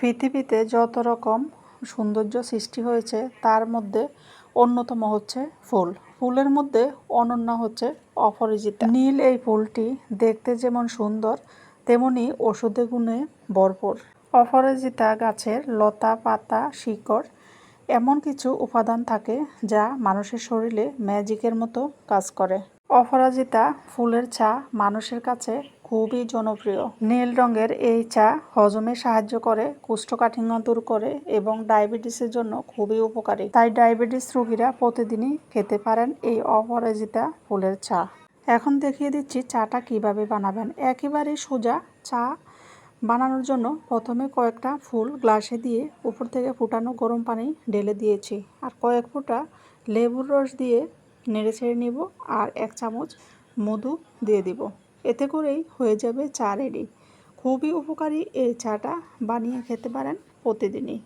পৃথিবীতে যত রকম সৌন্দর্য সৃষ্টি হয়েছে, তার মধ্যে অন্যতম হচ্ছে ফুল। ফুলের মধ্যে অনন্য হচ্ছে অপরাজিতা নীল এই ফুলটি দেখতে যেমন সুন্দর, তেমনি ওষুধে গুণে ভরপুর। অপরাজিতা গাছের লতা, পাতা, শিকড় এমন কিছু উপাদান থাকে যা মানুষের শরীরে ম্যাজিকের মতো কাজ করে। অপরাজিতা ফুলের চা মানুষের কাছে খুবই জনপ্রিয়। নীল রঙের এই চা হজমে সাহায্য করে, কোষ্ঠকাঠিন্য দূর করে এবং ডায়াবেটিসের জন্য খুবই উপকারী। তাই ডায়াবেটিস রোগীরা প্রতিদিনই খেতে পারেন এই অপরাজিতা ফুলের চা। এখন দেখিয়ে দিচ্ছি চাটা কীভাবে বানাবেন। একেবারে সোজা চা বানানোর জন্য প্রথমে কয়েকটা ফুল গ্লাসে দিয়ে উপর থেকে ফুটানো গরম পানি ঢেলে দিয়েছি। আর কয়েক ফুটা লেবুর রস দিয়ে নেড়ে ছেড়ে নেব আর এক চামচ মধু দিয়ে দিব। এতে করেই হয়ে যাবে চা রেডি খুবই উপকারী এই চাটা বানিয়ে খেতে পারেন প্রতিদিনই।